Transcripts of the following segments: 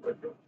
propuesto.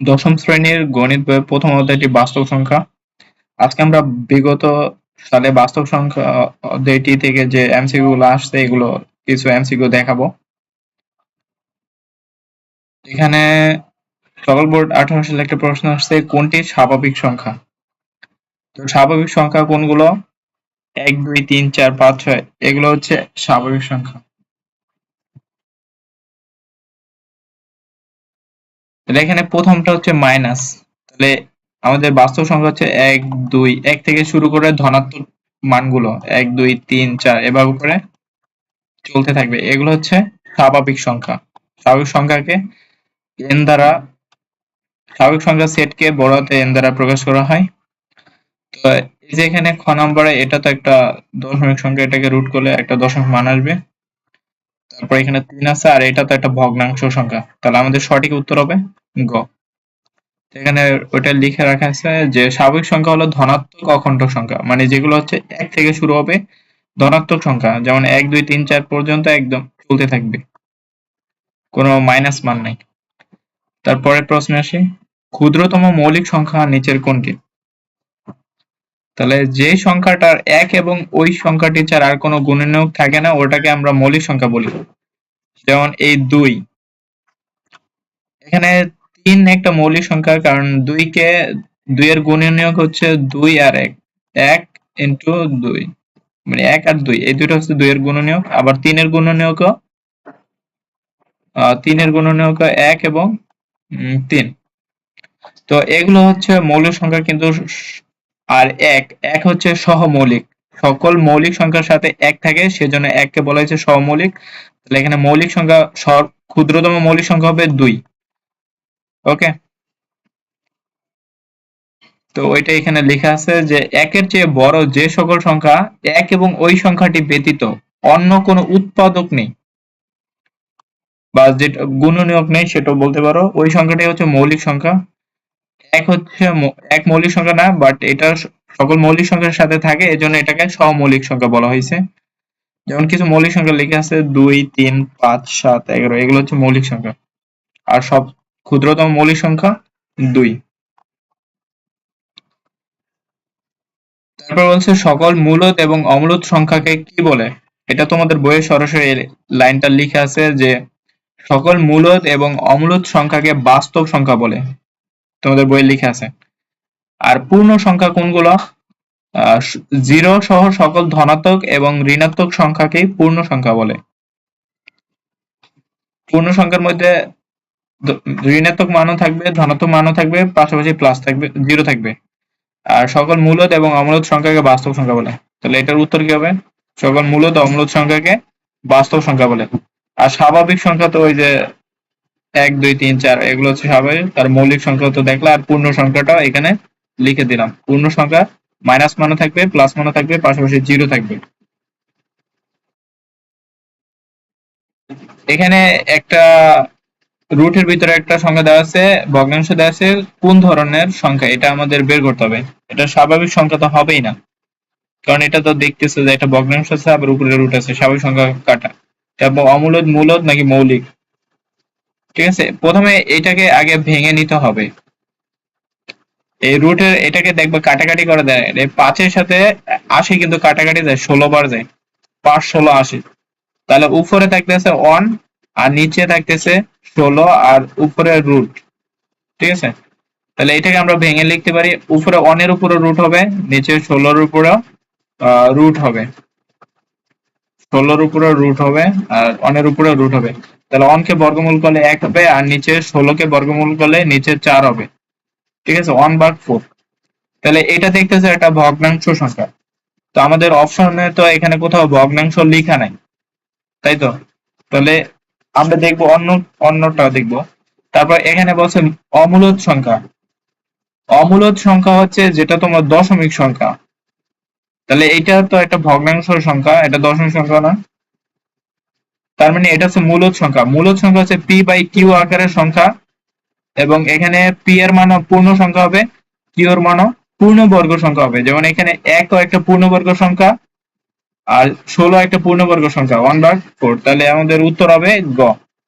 দশম শ্রেণির গণিত বইয়ের প্রথম অধ্যায়টি বাস্তব সংখ্যা। আজকে আমরা বিগত সালে বাস্তব সংখ্যা অধ্যায়টি থেকে যে এমসিকিউ গুলো আসছে, এগুলো কিছু এমসিকিউ দেখাবো। এখানে সকল বোর্ড আঠারো সালে একটা প্রশ্ন আসছে, কোনটি স্বাভাবিক সংখ্যা? তো স্বাভাবিক সংখ্যা কোনগুলো? এক, দুই, তিন, চার, পাঁচ, ছয়, এগুলো হচ্ছে স্বাভাবিক সংখ্যা। তাহলে এখানে প্রথমটা হচ্ছে মাইনাস তাহলে আমাদের বাস্তব সংখ্যা হচ্ছে এক, দুই, এক থেকে শুরু করে ধনাত্মক মানগুলো, এক, দুই, তিন, চার, এভাবে করে চলতে থাকবে। এগুলো হচ্ছে স্বাভাবিক সংখ্যা। স্বাভাবিক সংখ্যাকে এন দ্বারা, স্বাভাবিক সংখ্যা সেটকে বড় হাতে এন দ্বারা প্রকাশ করা হয়। তো এই যে এখানে খ নম্বরে এটা তো একটা দশমিক সংখ্যা, এটাকে রুট করলে একটা দশমিক মান আসবে। তারপর এখানে তিন আছে, আর এটা তো একটা ভগ্নাংশ সংখ্যা। তাহলে আমাদের সঠিক উত্তর হবে গ। এখানে ওটা লিখে রাখা আছে যে, স্বাভাবিক সংখ্যা হলো ধনাত্মক অখণ্ড সংখ্যা। মানে যেগুলো হচ্ছে এক থেকে শুরু হবে ধনাত্মক সংখ্যা। যেমন এক, দুই, তিন, চার পর্যন্ত একদম চলতে থাকবে। কোনো মাইনাস মান নাই। তারপরে প্রশ্ন আসে। ক্ষুদ্রতম মৌলিক সংখ্যা নিচের কোনটি? তাহলে যে সংখ্যাটার এক এবং ওই সংখ্যাটি ছাড়া আর কোনো গুণনীয়ক থাকে না, ওটাকে আমরা মৌলিক সংখ্যা বলি। যেমন এই দুই। এখানে তিন একটা মৌলিক সংখ্যা কারণ দুইকে, দুইয়ের গুণনীয়ক হচ্ছে দুই আর এক। এক ইন্টু দুই। মানে এক আর দুই। এই দুইটা হচ্ছে দুইয়ের গুণনীয়ক। আবার তিনের গুণনীয়ক তিনের গুণনীয়ক এক এবং তিন। তো এগুলো হচ্ছে মৌলিক সংখ্যা কিন্তু আর এক এক হচ্ছে সহমৌলিক। সকল মৌলিক সংখ্যার সাথে এক থাকে, সেজন্য এককে বলা হয়েছে সহমৌলিক। তাহলে এখানে মৌলিক সংখ্যা ক্ষুদ্রতম মৌলিক সংখ্যা হবে দুই। ওকে? তো ওইটা এখানে লেখা আছে যে, একের চেয়ে বড় যে সকল সংখ্যা, এক এবং ওই সংখ্যাটি ব্যতীত অন্য কোনো উৎপাদক নেই। বা যেটা গুণনীয়ক নেই, সেটাও বলতে পারো। ওই সংখ্যাটি হচ্ছে মৌলিক সংখ্যা। এক হচ্ছে এক মৌলিক সংখ্যা না বাট এটা সকল মৌলিক সংখ্যার সাথে থাকে, এজন্য এটাকে সমৌলিক সংখ্যা বলা হয়েছে। যেমন কিছু মৌলিক সংখ্যা লেখা আছে, দুই, তিন, পাঁচ, সাত, এগারো, এগুলো হচ্ছে মৌলিক সংখ্যা। আর সব ক্ষুদ্রতম মৌলিক সংখ্যা দুই। তারপর বলছে, সকল মূলত এবং অমূলত সংখ্যাকে কি বলে? এটা তোমাদের বইয়ে সরাসরি লাইনটা লিখে আছে যে, সকল মূলত এবং অমূলত সংখ্যাকে বাস্তব সংখ্যা বলে। তোমাদের বইয়ে লিখে আছে। আর পূর্ণ সংখ্যা কোনগুলো? জিরো সহ সকল ধনাত্মক এবং ঋণাত্মক সংখ্যাকে পূর্ণ সংখ্যা বলে। পূর্ণ সংখ্যার মধ্যে ঋণাত্মক মানও থাকবে, ধনাত্মক মানও থাকবে, পাশাপাশি প্লাস থাকবে জিরো থাকবে। আর সকল মূলত এবং অমূলত সংখ্যাকে বাস্তব সংখ্যা বলে। তাহলে এটার উত্তর কি হবে? সকল মূলত অমূলত সংখ্যাকে বাস্তব সংখ্যা বলে। আর স্বাভাবিক সংখ্যা তো ওই যে এক, দুই, তিন, চার, এগুলো হচ্ছে স্বাভাবিক তার মৌলিক সংখ্যা তো দেখলে আর পূর্ণ সংখ্যাটা এখানে লিখে দিলাম। পূর্ণ সংখ্যা মাইনাস মানও থাকবে প্লাস মানও থাকবে, পাশাপাশি জিরো থাকবে। এখানে একটা রুটের ভিতরে একটা সংখ্যা দেওয়া আছে, ভগ্নাংশ দেওয়া আছে, কোন ধরনের সংখ্যা? এটা আমাদের বের করতে হবে। এটা স্বাভাবিক সংখ্যা তো হবেই না। কারণ এটা তো দেখতেছে যে একটা ভগ্নাংশ আছে, আবার উপরে রুট আছে। স্বাভাবিক সংখ্যা কাটা। তারপর অমূলদ, মূলদ নাকি মৌলিক? ঠিক আছে? প্রথমে এটাকে আগে ভেঙে নিতে হবে। এই রুটের এটাকে দেখবে কাটাকাটি করে দেয়। এই পাঁচের সাথে আশি কিন্তু কাটাকাটি যায় ষোলো বার যায় পাঁচ, ষোলো, আশি। তাহলে উপরে থাকতেছে ওয়ান আর নিচে থাকতেছে ষোলো আর উপরে রুট ঠিক আছে? তাহলে এটাকে আমরা ভেঙে লিখতে পারি, উপরে অনের উপরে রুট হবে, নিচে ষোলোর উপরে রুট হবে। ষোলোর উপরে রুট হবে আর অনের উপরে রুট হবে। তাহলে অনকে বর্গমূল করলে এক হবে, আর নিচে ষোলোকে বর্গমূল করলে নিচে চার হবে। ঠিক আছে? ওয়ান বাগ ফোর তাহলে এটা দেখতেছে একটা ভগ্নাংশ সংখ্যা। তো আমাদের অপশনে তো এখানে কোথাও ভগ্নাংশ লেখা নাই। তাই তো? তাহলে আমরা দেখব অন্য, অন্যটা দেখব। তারপর এখানে বলছে অমূলত সংখ্যা। অমূলত সংখ্যা হচ্ছে যেটা তোমার দশমিক সংখ্যা। তাহলে এটা তো একটা ভগ্নাংশ সংখ্যা, এটা দশমিক সংখ্যা না? তার মানে এটা হচ্ছে মূলত সংখ্যা। মূলত সংখ্যা হচ্ছে পি বাই কিউ আকারের সংখ্যা এবং এখানে পি এর মান পূর্ণ সংখ্যা হবে কিউ এর মান পূর্ণবর্গ সংখ্যা হবে। যেমন এখানে এক একটা পূর্ণবর্গ সংখ্যা আর ষোলো একটা পূর্ণবর্গ সংখ্যা ওয়ান বাই ফোর তাহলে আমাদের উত্তর হবে গ,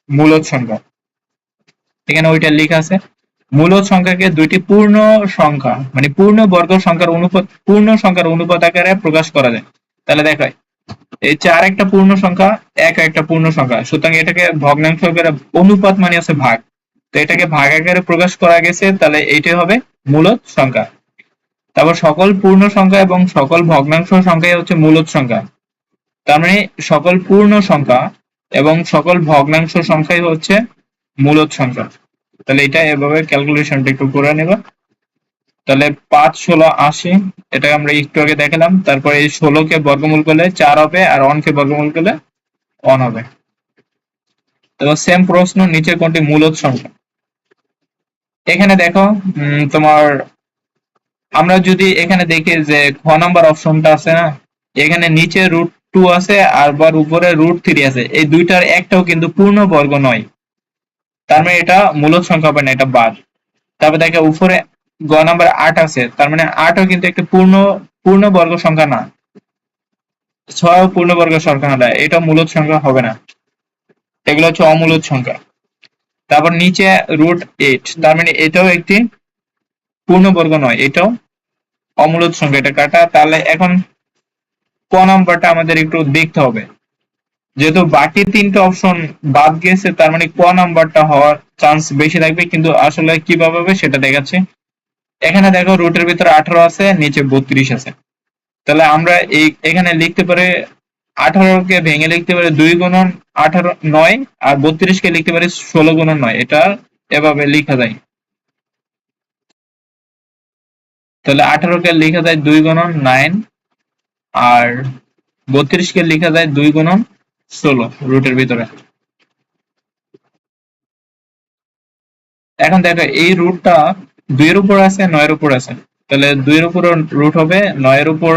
মূলত সংখ্যা। এখানে ওইটা লেখা আছে, মূলত সংখ্যাকে দুইটি পূর্ণ সংখ্যা মানে পূর্ণ বর্গ সংখ্যার অনুপাত, পূর্ণ সংখ্যার অনুপাত আকারে প্রকাশ করা যায়। তাহলে দেখায় এই চার একটা পূর্ণ সংখ্যা, এক একটা পূর্ণ সংখ্যা। সুতরাং এটাকে ভগ্নাংশ অনুপাত মানে আছে ভাগ। তো এটাকে ভাগ আকারে প্রকাশ করা গেছে, তাহলে এইটাই হবে মূলত সংখ্যা। তারপর সকল পূর্ণ সংখ্যা এবং সকল ভগ্নাংশ সংখ্যাই হচ্ছে মূলত সংখ্যা। তার মানে সকল পূর্ণ সংখ্যা এবং সকল ভগ্নাংশ সংখ্যাই হচ্ছে মূলত সংখ্যা। তাহলে এটা এভাবে ক্যালকুলেশনটা একটু করে নেব। তাহলে পাঁচ ষোলো আশি, এটা আমরা একটু আগে দেখালাম। তারপর এই ষোলোকে বর্গমূল করলে চার হবে আর ওয়ানকে বর্গমূল করলে ওয়ান হবে। এবার সেম প্রশ্ন নিচে কোনটি মূলদ সংখ্যা? এখানে দেখো তোমার, আমরা যদি এখানে দেখি যে খ নাম্বার অপশনটা আছে না, এখানে নিচে রুট টু আছে আর বার উপরে রুট থ্রি আছে। এই দুইটার একটাও কিন্তু পূর্ণ বর্গ নয়। তার মানে এটা মূলদ সংখ্যা হবে না, এটা বাদ। তারপর দেখে, উপরে গ নাম্বার আট আছে, তার মানে আটও কিন্তু একটা পূর্ণ পূর্ণ বর্গ সংখ্যা না। ছয় পূর্ণ বর্গ সংখ্যা না এটা মূলদ সংখ্যা হবে না। এগুলো হচ্ছে অমূলদ সংখ্যা। তারপর নিচে রুট এইট তার মানে এটাও একটি পূর্ণবর্গ নয়, এটাও অমূলদ সংখ্যা, এটা কাটা। তাহলে এখন ক নাম্বারটা আমাদের একটু দেখতে হবে। যেহেতু বাকি তিনটা অপশন বাদ গেছে, তার মানে ক নাম্বারটা হওয়ার চান্স বেশি থাকবে, কিন্তু আসলে কীভাবে হবে সেটা দেখাচ্ছে। এখানে দেখো রুটের ভিতরে আঠারো আছে, নিচে বত্রিশ আছে। তাহলে আমরা এই, এখানে লিখতে পারি কে ভেঙে লিখতে পারি দুই গুণন আঠারো নয়, আর বত্রিশ কে লিখতে পারি ষোলো গুণন নয়। এটা এভাবে লেখা যায়। তাহলে আঠারো কে লেখা যায় দুই গুণন নাইন, আর বত্রিশ কে লেখা যায় দুই গুণন ষোলো রুটের ভিতরে। এখন দেখো এই রুটটা দুইয়ের উপর আছে, নয়ের উপর আছে। তাহলে দুইয়ের উপর রুট হবে, নয়ের উপর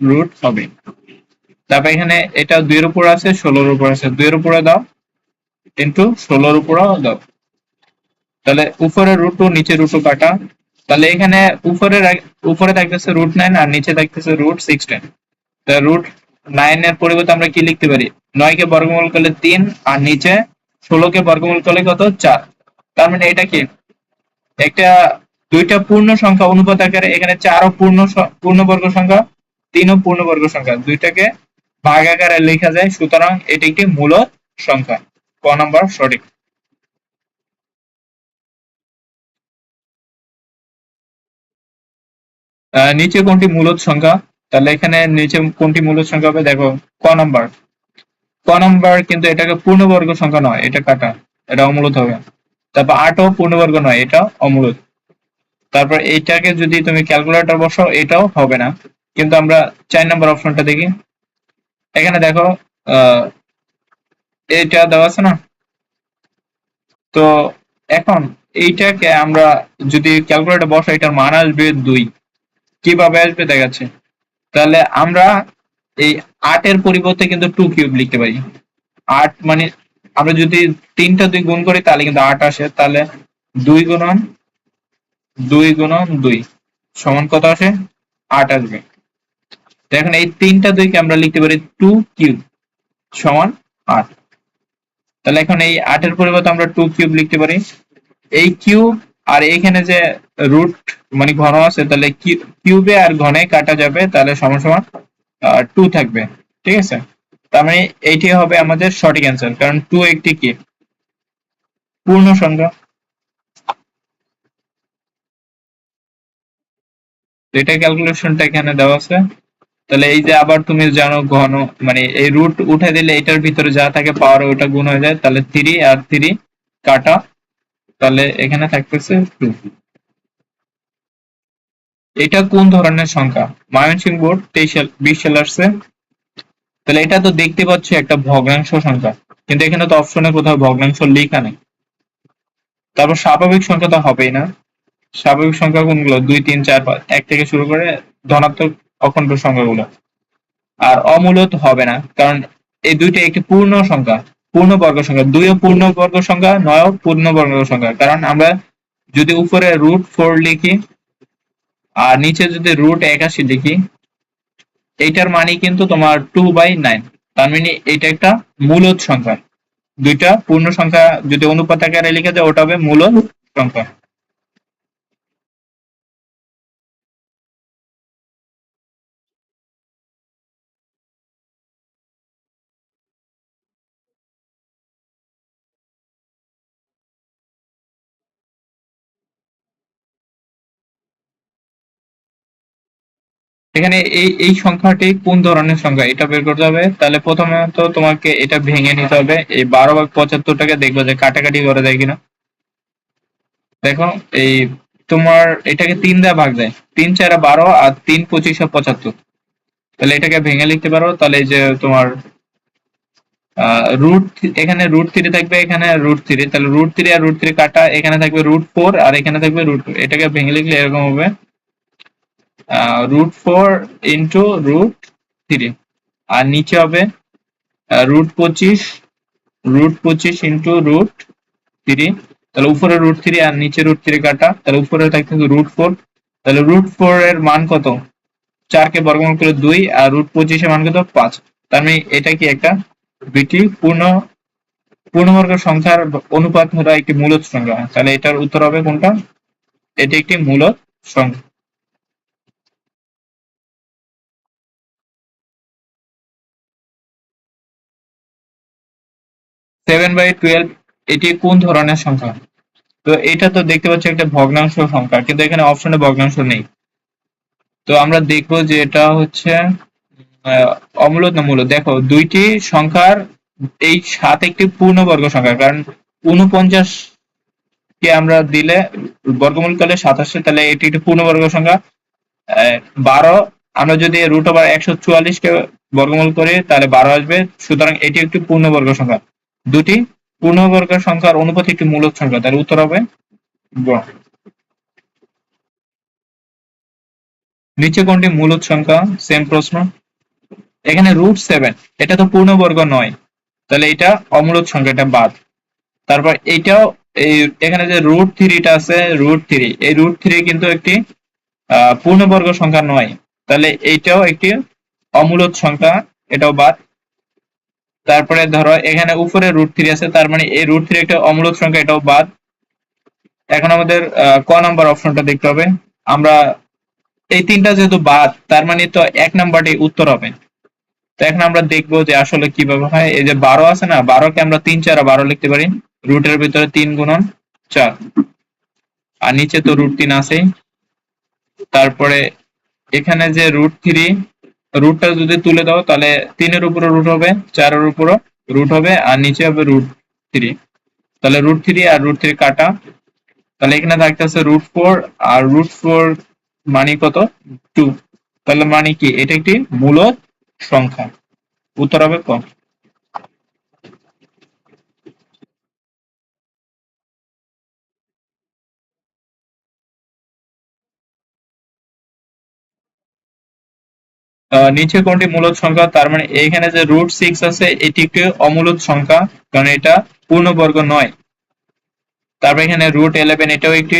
রুট হবে। তারপর এখানে এটা দুইয়ের উপর আছে, ষোলোর উপর আছে। দুইয়ের উপরে দাও ইন্টু ষোলোর উপরেও দাও। তাহলে উপরে রুট নিচে রুট কাটা। তাহলে এখানে উপরে উপরে থাকতেছে রুট নাইন আর নিচে থাকতেছে রুট সিক্সটিন তাহলে রুট নাইন এর পরিবর্তে আমরা কি লিখতে পারি? নয় কে বর্গমূল করলে তিন, আর নিচে ষোলো কে বর্গমূল করলে কত? চার। তার মানে এটা কি? একটা দুইটা পূর্ণ সংখ্যা অনুপাত আকারে এখানে চারও পূর্ণ পূর্ণবর্গ সংখ্যা, তিনও পূর্ণবর্গ সংখ্যা। দুইটাকে ভাগ আকারে লেখা যায়, সুতরাং এটি একটি মূলদ সংখ্যা। ক নম্বর, সঠিক। নিচে কোনটি মূলদ সংখ্যা? তাহলে এখানে নিচে কোনটি মূলদ সংখ্যা হবে? দেখো, ক নম্বর। ক নম্বর কিন্তু এটাকে পূর্ণবর্গ সংখ্যা নয়, এটা কাটা। এটা অমূলদ হবে। তারপর আটও পূর্ণবর্গ নয়, এটা অমূলদ তারপর এইটাকে যদি তুমি ক্যালকুলেটর বসো এটাও হবে না। কিন্তু আমরা চার নম্বর অপশনটা দেখি। এখানে দেখো এটা দেওয়া আছে না? তো এখন এইটাকে আমরা যদি ক্যালকুলেটর বসো এটার মান আসবে দুই। কীভাবে আসবে দেখাচ্ছে? তাহলে আমরা এই আটের পরিবর্তে কিন্তু টু কিউব লিখতে পারি। আট মানে আমরা যদি তিনটা দুই গুণ করি, তাহলে কিন্তু আট আসে। তাহলে দুই গুণন দুই গুণন দুই। সমান কত আসে? আট আসবে। এখন এই তিনটা দুইকে আমরা লিখতে পারি টু কিউব সমান আট। তাহলে এখন এই আটের পরিবর্তে আমরা টু কিউব লিখতে পারি। এই কিউব আর এখানে যে রুট মানে ঘন আছে, তাহলে কিউবে আর ঘনে কাটা যাবে, তাহলে সমান সমান টু থাকবে। ঠিক আছে? তার মানে এইটি হবে আমাদের সঠিক অ্যান্সার কারণ টু একটি কি পূর্ণ সংখ্যা এটা ক্যালকুলেশনটা এখানে দেওয়া আছে। তাহলে এই যে আবার তুমি জানো ঘন মানে এই রুট উঠে দিলে এটার ভিতরে যা থাকে পাওয়ার ওটা গুণ হয়ে যায়, তাহলে থ্রি আর থ্রি কাটা, তাহলে এখানে থাকতেছে টু এটা কোন ধরনের সংখ্যা? ময়মনসিংহ বোর্ড তেইশ বিশ সাল আসছে। তাহলে এটা তো দেখতে পাচ্ছ একটা ভগ্নাংশ সংখ্যা, কিন্তু এখানে তো অপশনে কোথাও ভগ্নাংশ লেখা নেই। তারপর স্বাভাবিক সংখ্যা তো হবেই না। স্বাভাবিক সংখ্যা কোনগুলো? দুই, তিন, চার, পাঁচ, এক থেকে শুরু করে ধনাত্মক অখণ্ড সংখ্যাগুলো। আর অমূলত হবে না, কারণ এই দুইটা একটি পূর্ণ সংখ্যা, পূর্ণ বর্গ সংখ্যা। দুইও পূর্ণ বর্গ সংখ্যা নয়ও পূর্ণ বর্গ সংখ্যা। কারণ আমরা যদি উপরে রুট ফোর লিখি আর নিচে যদি রুট একাশি লিখি, এইটার মানে কিন্তু তোমার টু বাই নাইন তার মানে এটা একটা মূলত সংখ্যা। দুইটা পূর্ণ সংখ্যা যদি অনুপাত আকারে লিখে যায় ওটা হবে মূলত সংখ্যা। এখানে এই এই সংখ্যাটি কোন ধরনের সংখ্যা? এটা বের করতে হবে। তাহলে প্রথমত তোমাকে এটা ভেঙে নিতে হবে। এই বারো ভাগ পঁচাত্তরটাকে দেখব যে কাটাকাটি করে দেয় কিনা। দেখো, এই তোমার এটাকে তিন দেওয়া ভাগ দেয় তিন চারা বারো আর তিন পঁচিশে পঁচাত্তর। তাহলে এটাকে ভেঙে লিখতে পারো। তাহলে যে তোমার রুট এখানে রুট থ্রি থাকবে, এখানে রুট থ্রি তাহলে রুট থ্রি আর রুট থ্রি কাটা, এখানে থাকবে রুট ফোর আর এখানে থাকবে রুট এটাকে ভেঙে লিখলে এরকম হবে। Root four into root three আর নিচে হবে রুট পঁচিশ রুট পঁচিশ ইন্টু রুট থ্রি তাহলে উপরে রুট থ্রি আর নিচে রুট থ্রি কাটা। তাহলে উপরে থাকতেছে রুট ফোর তাহলে রুট ফোর এর মান কত? চারকে বর্গমূল করে দুই আর রুট পঁচিশের মান কত? পাঁচ। তার মানে এটা কি একটা দুইটি পূর্ণ, পূর্ণবর্গ সংখ্যার অনুপাত হলো একটি মূলত সংখ্যা। তাহলে এটার উত্তর হবে কোনটা? এটি একটি মূলত সংখ্যা। সেভেন বাই টুয়েলভ এটি কোন ধরনের সংখ্যা? তো এটা তো দেখতে পাচ্ছি একটা ভগ্নাংশ সংখ্যা, কিন্তু এখানে অপশনে ভগ্নাংশ নেই। তো আমরা দেখব যে এটা হচ্ছে অমূলত না মূলত? দেখো, দুইটি সংখ্যার এই সাত একটি পূর্ণবর্গ সংখ্যা, কারণ উনপঞ্চাশ কে আমরা দিলে, বর্গমূল করলে সাতাশে তাহলে এটি একটি পূর্ণবর্গ সংখ্যা। বারো, আমরা যদি রুট ওভার একশো চুয়াল্লিশ কে বর্গমূল করি, তাহলে বারো আসবে। সুতরাং এটি একটি পূর্ণবর্গ সংখ্যা। দুটি পূর্ণবর্গ সংখ্যার অনুপাত একটি মূলক সংখ্যা, তার উত্তর হবে গ। নিচে কোনটি মূলদ সংখ্যা? সেম প্রশ্ন। এখানে রুট সেভেন এটা তো পূর্ণবর্গ নয়। তাহলে এটা অমূলদ সংখ্যা, এটা বাদ। তারপর এইটাও এই এখানে যে রুট থ্রিটা আছে রুট থ্রি এই রুট থ্রি কিন্তু একটি পূর্ণবর্গ সংখ্যা নয়। তাহলে এইটাও একটি অমূলদ সংখ্যা, এটাও বাদ। তারপরে ধরো এখানে উপরে রুট থ্রি আছে, তার মানে এই রুট থ্রি একটা অমূলক সংখ্যা, এটাও বাদ। এখন আমাদের ক নাম্বার অপশনটা দেখতে হবে। আমরা, এই তিনটা যেহেতু বাদ, তার মানে তো এক নাম্বারটি উত্তর হবে। তো এখন আমরা দেখব যে আসলে কীভাবে হয়। এই যে বারো আছে না, বারোকে আমরা তিন, চার বারো লিখতে পারি। রুটের ভিতরে তিন গুণন চার। আর নিচে তো রুট তিন আছেই। তারপরে এখানে যে রুট থ্রি রুটটা যদি তুলে দাও, তাহলে তিনের উপরে রুট হবে, চারের উপরও রুট হবে, আর নিচে হবে রুট থ্রি তাহলে রুট থ্রি আর রুট থ্রি কাটা। তাহলে এখানে থাকতেছে রুট ফোর আর রুট ফোর মানে কত? টু তাহলে মানে কি? এটা একটি মূলত সংখ্যা। উত্তর হবে ক নিচে কোনটি মূলত সংখ্যা? তার মানে এখানে যে রুট সিক্স আছে, এটি একটি অমূলত সংখ্যা, কারণ এটা পূর্ণবর্গ নয়। তারপর এখানে রুট ইলেভেন এটাও একটি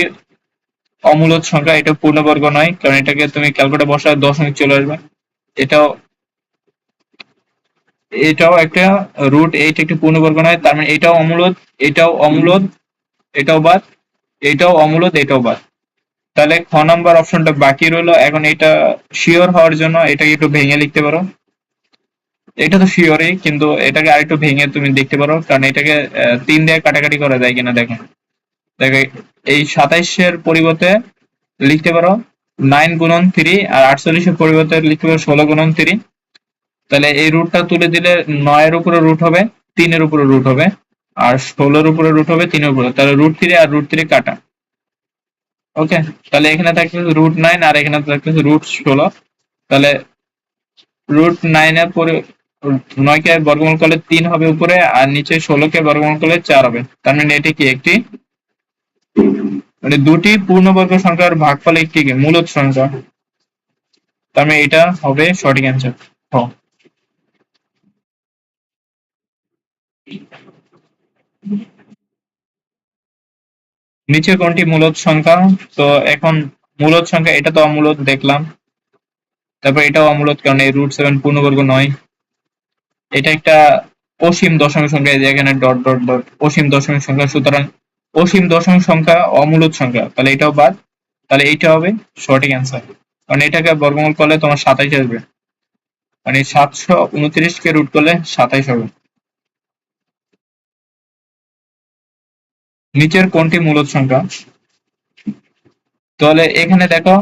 অমূলত সংখ্যা, এটা পূর্ণবর্গ নয়, কারণ এটাকে তুমি ক্যালকুলেটর বসায় দশমিক চলে আসবে। এটাও এটাও একটা রুট এইট একটি পূর্ণবর্গ নয়, তার মানে এটাও অমূলত এটাও অমূলত, এটাও বাদ, এটাও অমূলত, এটাও বাদ। তাহলে খ নাম্বার অপশনটা বাকি রইল। এখন এটা শিওর হওয়ার জন্য এটাকে একটু ভেঙে লিখতে পারো। এটা তো শিওরই কিন্তু এটাকে আরেকটু ভেঙে তুমি দেখতে পারো, কারণ এটাকে তিন দিয়ে কাটাকাটি করা যায় কিনা দেখো। দেখো, এই সাতাইশের পরিবর্তে লিখতে পারো নাইন গুণন থ্রি আর আটচল্লিশের পরিবর্তে লিখতে পারো ষোলো গুণন থ্রি তাহলে এই রুটটা তুলে দিলে নয়ের উপরে রুট হবে, তিনের উপরে রুট হবে, আর ষোলোর উপরে রুট হবে, তিনের উপরে। তাহলে রুট থ্রি আর রুট থ্রি কাটা। ওকে তাহলে এখানে থাকতেছে রুট নাইন আর এখানে থাকতেছে রুট ষোলো। তাহলে রুট নাইনের পরে নয়কে বর্গমূল করলে তিন হবে উপরে আর নিচে ষোলোকে বর্গমূল করলে চার হবে। তার মানে এটি কি একটি? মানে দুটি পূর্ণবর্গ সংখ্যার ভাগফল একটি কি? মূলত সংখ্যা। তার মানে এটা হবে সঠিক অ্যান্সার হ। নিচে কোনটি মূলত সংখ্যা? তো এখন মূলত সংখ্যা, এটা তো অমূলত দেখলাম। তারপর এটাও অমূলত কারণ এই রুট সেভেন পূর্ণবর্গ নয়। এটা একটা অসীম দশমিক সংখ্যা এখানে ডট ডট ডট অসীম দশমিক সংখ্যা। সুতরাং অসীম দশমিক সংখ্যা, অমূলত সংখ্যা। তাহলে এটাও বাদ। তাহলে এইটা হবে সঠিক অ্যান্সার কারণ এটাকে বর্গমূল করলে তোমার সাতাইশ আসবে। মানে সাতশো উনত্রিশ কে রুট করলে সাতাইশ হবে। নিচের কোনটি মূলত সংখ্যা? তাহলে এখানে দেখো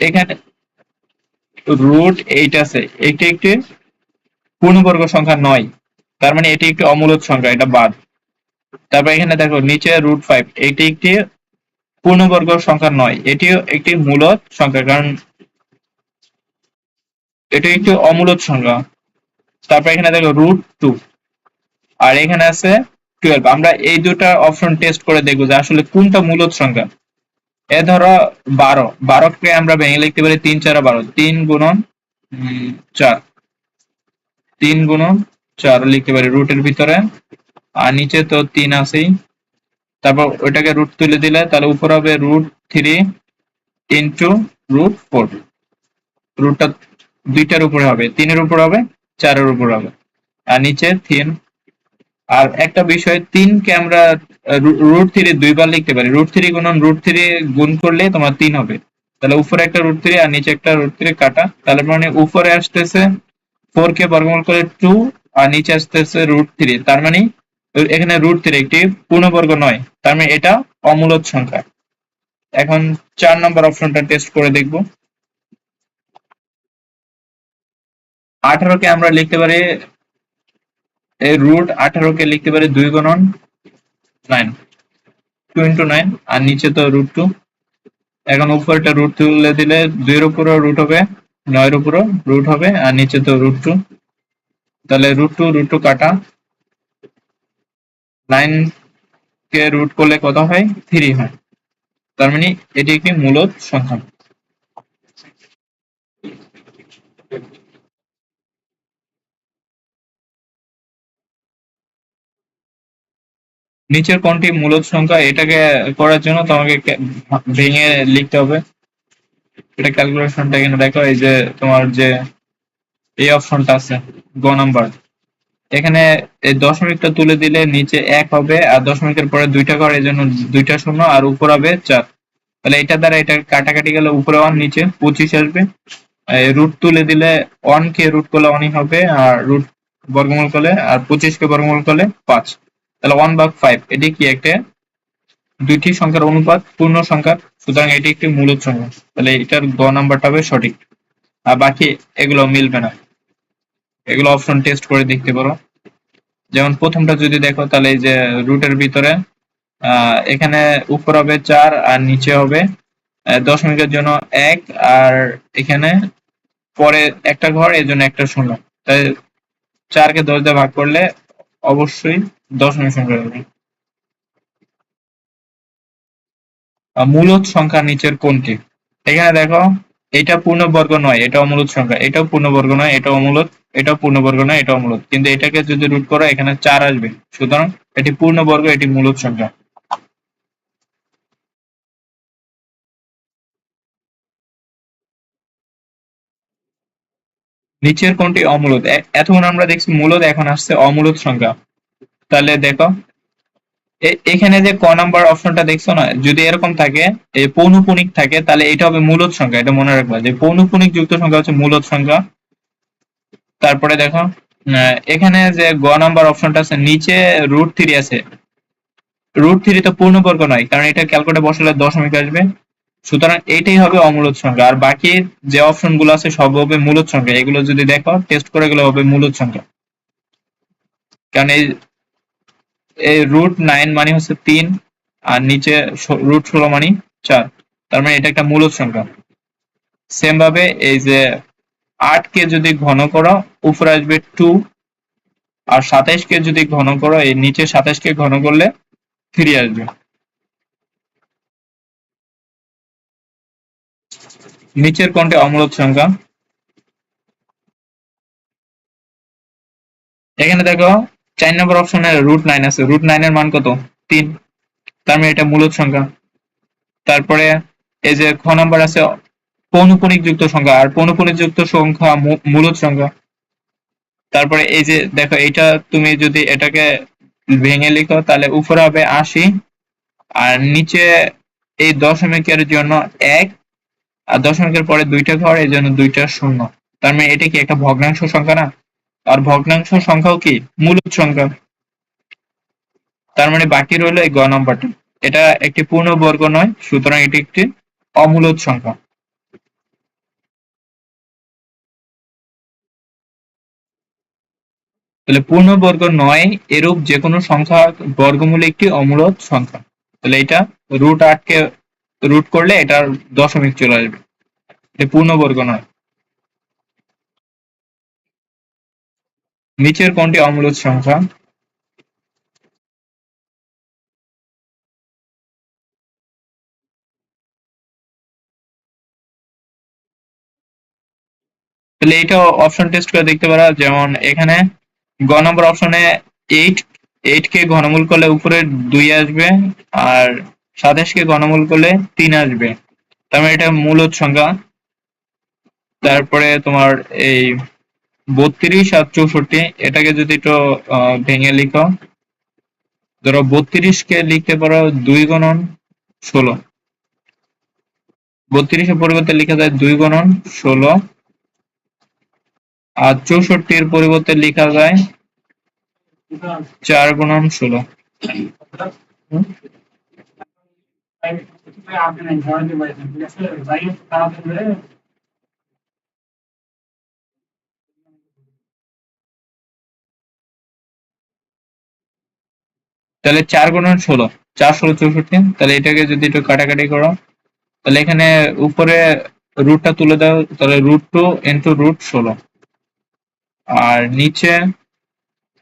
এখানে রুট এইট আছে। এটি একটি পূর্ণবর্গ সংখ্যা নয়। তার মানে এটি একটি অমূলত সংখ্যা, এটা বাদ। তারপর এখানে দেখো, নিচে রুট ফাইভ এটি একটি পূর্ণবর্গ সংখ্যা নয়। এটিও একটি মূলত সংখ্যা, কারণ এটি একটি অমূলত সংখ্যা। তারপর এখানে দেখো রুট টু আর এখানে আছে টুয়েলভ আমরা এই দুটা অপশন টেস্ট করে দেখব যে আসলে কোনটা মূলত সংখ্যা। এ ধরো বারো। বারোকে আমরা ভেঙে লিখতে পারি তিন চার বারো। তিন গুণন চার। তিন গুণন চার লিখতে পারি রুটের ভিতরে। আর নিচে তো তিন আছেই। তারপর ওইটাকে রুট তুলে দিলে তাহলে উপর হবে root three into root four রুটটা দুইটার উপরে হবে। তিনের উপর হবে, চারের উপর হবে। আর নিচে তিন আর একটা বিষয় তিনকে আমরা রুট থ্রি দুইবার লিখতে পারি। রুট থ্রি গুণন রুট থ্রি গুণ করলে তোমার তিন হবে। তাহলে উপরে একটা রুট থ্রি আর নিচে একটা রুট থ্রি কাটা। তাহলে মানে উপরে আসতেছে ফোর কে বর্গমূল করে টু আর নিচে আসতেছে রুট থ্রি তার মানে এখানে রুট থ্রি একটি পূর্ণবর্গ নয়। তার মানে এটা অমূলত সংখ্যা। এখন চার নম্বর অপশনটা টেস্ট করে দেখব। আঠারোকে আমরা লিখতে পারি এই রুট আঠারোকে লিখতে পারি দুই গুণন নাইন টু ইন্টু নাইন আর নিচে তো রুট টু এখন উপরটা রুট তুলে দিলে দুইয়ের উপরও রুট হবে, নয়ের উপরও রুট হবে, আর নিচে তো রুট টু তাহলে রুট টু রুট টু কাটা। নাইন কে রুট করলে কত হয়? থ্রি হয়। তার মানে এটি একটি মূলত সংখ্যা। নিচের কোনটি মূলত সংখ্যা এটাকে করার জন্য তোমাকে ভেঙে লিখতে হবে। এটা ক্যালকুলেশনটা এখানে দেখো, এই যে তোমার যে এই অপশনটা আছে গ নাম্বার এখানে এই দশমিকটা তুলে দিলে নিচে এক হবে, আর দশমিকের পরে দুইটা ঘর এই জন্য দুইটা শূন্য, আর উপর হবে চার। তাহলে এটা দ্বারা এটা কাটাকাটি গেলে উপরে ওয়ান নিচে পঁচিশ আসবে। রুট তুলে দিলে ওয়ান কে রুট করলে ওয়ানই হবে, আর রুট বর্গমূল করলে, আর পঁচিশ কে বর্গমূল করলে পাঁচ। তাহলে ওয়ান ভাগ ফাইভ এটি কি একটা? দুইটি সংখ্যার অনুপাত, পূর্ণ সংখ্যা সুতরাং এটি একটি মূলত সংখ্যা। তাহলে এটার গ নাম্বারটা হবে সঠিক। আর বাকি এগুলো মিলবে না। এগুলো অপশন টেস্ট করে দেখতে পারো। যেমন প্রথমটা যদি দেখো, তাহলে এই যে রুটের ভিতরে এখানে উপর হবে চার আর নিচে হবে দশমিকের জন্য এক, আর এখানে পরে একটা ঘর এই জন্য একটা শূন্য। তাই চারকে দশ দিয়ে ভাগ করলে অবশ্যই দশমিক সংখ্যা মূলদ সংখ্যা নিচের কোনটি? এখানে দেখো, এটা পূর্ণবর্গ নয়, এটা অমূলদ সংখ্যা। এটাও পূর্ণবর্গ নয়, এটা অমূলদ এটাও পূর্ণবর্গ নয়, এটা অমূলদ কিন্তু এটাকে যদি রুট করো, এখানে চার আসবে। সুতরাং এটি পূর্ণবর্গ, এটি মূলদ সংখ্যা। নিচের কোনটি? অমূলদ এ- এতক্ষণ আমরা দেখছি মূলদ এখন আসছে অমূলদ সংখ্যা। তাহলে দেখো এখানে যে ক নাম্বার অপশনটা দেখছ না, যদি এরকম থাকে এই পৌনপুনিক থাকে, তাহলে এটা হবে মূলদ সংখ্যা, এটা মনে রাখবা যে পৌনপুনিক যুক্ত সংখ্যা হচ্ছে মূলদ সংখ্যা। তারপরে দেখো এখানে যে গ নাম্বার অপশনটা আছে, নিচে রুট থ্রি আছে। রুট থ্রি তো পূর্ণবর্গ নয়, কারণ এটা ক্যালকুলেটে বসালে দশমিক আসবে। সুতরাং এইটাই হবে অমূলদ সংখ্যা, আর বাকি যে অপশনগুলো আছে, সব হবে মূলদ সংখ্যা। এগুলো যদি দেখো টেস্ট করে গেলে হবে মূলদ সংখ্যা। কারণ এই এই রুট নাইন মানে হচ্ছে তিন, আর নিচে রুট ষোলো মানে চার। তার মানে এটা একটা মূলদ সংখ্যা। সেম ভাবে এই যে আট কে যদি ঘন করো, উপরে আসবে টু আর সাতাইশ কে যদি ঘন করো, এই নিচে সাতাইশ কে ঘন করলে থ্রি আসবে। নিচের কোনটি অমূলদ সংখ্যা? এখানে দেখো চার নম্বর অপশনে রুট নাইন আছে। রুট নাইনের মান কত? তিন। তার মানে এটা মূলদ সংখ্যা। তারপরে এই যে খ নাম্বার আছে পৌনপুনিক যুক্ত সংখ্যা। আর পৌনপুনিক যুক্ত সংখ্যা মূ- মূলদ সংখ্যা। তারপরে এই যে দেখো এটা তুমি যদি এটাকে ভেঙে লিখো, তাহলে উপরে হবে আশি। আর নিচে এই দশমিকের জন্য এক। আর দশমিকের পরে দুইটা ঘর, এই জন্য দুইটা শূন্য। তার মানে এটা কি একটা ভগ্নাংশ সংখ্যা না? আর ভগ্নাংশ সংখ্যাও কি? মূলদ সংখ্যা। তার মানে বাকি রইল এই গ নম্বরটা। এটা একটি পূর্ণবর্গ নয়, সুতরাং এটি একটি অমূলদ সংখ্যা। তাহলে পূর্ণবর্গ নয় এরূপ যে কোনো সংখ্যা বর্গমূল একটি অমূলদ সংখ্যা। তাহলে এটা রুট আটকে রুট করলে এটার দশমিক চলে আসবে। পূর্ণবর্গ নয়। নিচের কোনটি অমূলদ সংখ্যা? তাহলে এটা অপশন টেস্ট করে দেখতে পারা, যেমন এখানে গ নম্বর অপশনে এইট এইট কে ঘনমূল করলে উপরে দুই আসবে, আর সাতাশ কে ঘনমূল করলে তিন আসবে। তার মানে এটা মূলদ সংখ্যা। তারপরে তোমার এই বত্রিশ আর চৌষট্টি, এটাকে যদি একটু ভেঙে লিখো। ধরো বত্রিশ কে লিখতে পারো দুই গণন ষোলো। বত্রিশের পরিবর্তে লেখা যায় দুই গণন ষোলো। আর চৌষট্টির পরিবর্তে লেখা যায় চার গুণন ষোলো? তাহলে চার গুণন ষোলো, চার, ষোলো, চৌষট্টি, তাহলে এটাকে যদি একটু কাটাকাটি করো, তাহলে এখানে উপরে রুটটা তুলে দাও, তাহলে রুট টু ইন্টু রুট ষোলো, আর নিচে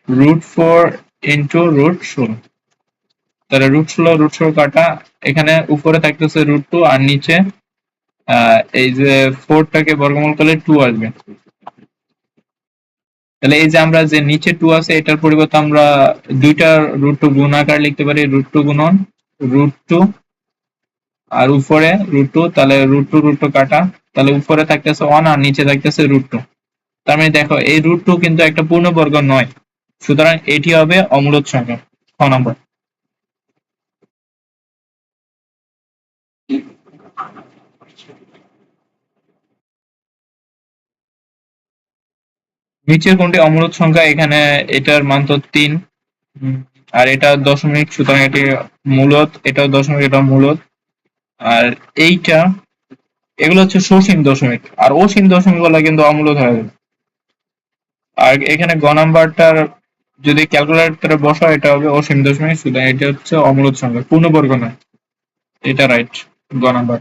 রুট ফোর ইন্টু রুট ষোলো, তাহলে রুট ষোলো রুট ষোলো কাটা, এখানে উপরে থাকতেছে রুট টু আর নিচে এই যে ফোরটাকে বর্গমূল করলে টু আসবে। তাহলে এই যে আমরা যে নিচে টু আছে, এটার পরিবর্তে আমরা দুইটা রুট টু গুণ আকার লিখতে পারি রুট টু গুণন রুট টু আর উপরে রুট টু তাহলে রুট টু রুট টু কাটা। তাহলে উপরে থাকতেছে ওয়ান আর নিচে থাকতেছে রুট টু তার মানে দেখো, এই রুট টু কিন্তু একটা পূর্ণবর্গ নয়। সুতরাং এটি হবে অমূলত সংখ্যা খ নম্বর। নিচের কোনটি অমূলদ সংখ্যা? এখানে এটার মান তো তিন। আর এটা দশমিক, সুতরাং এটি মূলত, এটাও দশমিক এটা মূলত। আর এইটা, এগুলো হচ্ছে সসীম দশমিক। আর অসীম দশমিকগুলো কিন্তু অমূলত হয়ে যাবে। আর এখানে গ নাম্বারটার যদি ক্যালকুলেটরে বসা এটা হবে অসীম দশমিক, সুতরাং এটা হচ্ছে অমূলত সংখ্যা, পূর্ণবর্গ নয়। এটা রাইট গ নাম্বার।